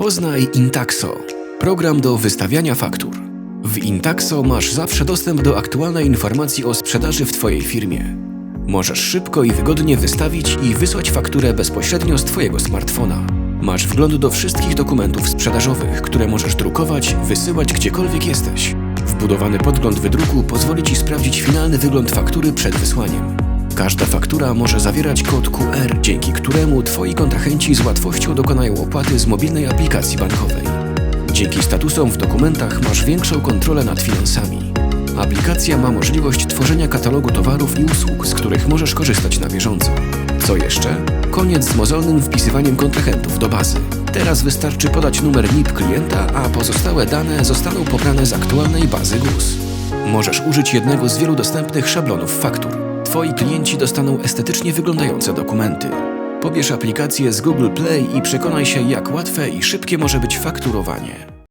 Poznaj Intaxo, program do wystawiania faktur. W Intaxo masz zawsze dostęp do aktualnej informacji o sprzedaży w Twojej firmie. Możesz szybko i wygodnie wystawić i wysłać fakturę bezpośrednio z Twojego smartfona. Masz wgląd do wszystkich dokumentów sprzedażowych, które możesz drukować, wysyłać gdziekolwiek jesteś. Wbudowany podgląd wydruku pozwoli Ci sprawdzić finalny wygląd faktury przed wysłaniem. Każda faktura może zawierać kod QR, dzięki któremu Twoi kontrahenci z łatwością dokonają opłaty z mobilnej aplikacji bankowej. Dzięki statusom w dokumentach masz większą kontrolę nad finansami. Aplikacja ma możliwość tworzenia katalogu towarów i usług, z których możesz korzystać na bieżąco. Co jeszcze? Koniec z mozolnym wpisywaniem kontrahentów do bazy. Teraz wystarczy podać numer NIP klienta, a pozostałe dane zostaną pobrane z aktualnej bazy GUS. Możesz użyć jednego z wielu dostępnych szablonów faktur. Twoi klienci dostaną estetycznie wyglądające dokumenty. Pobierz aplikację z Google Play i przekonaj się, jak łatwe i szybkie może być fakturowanie.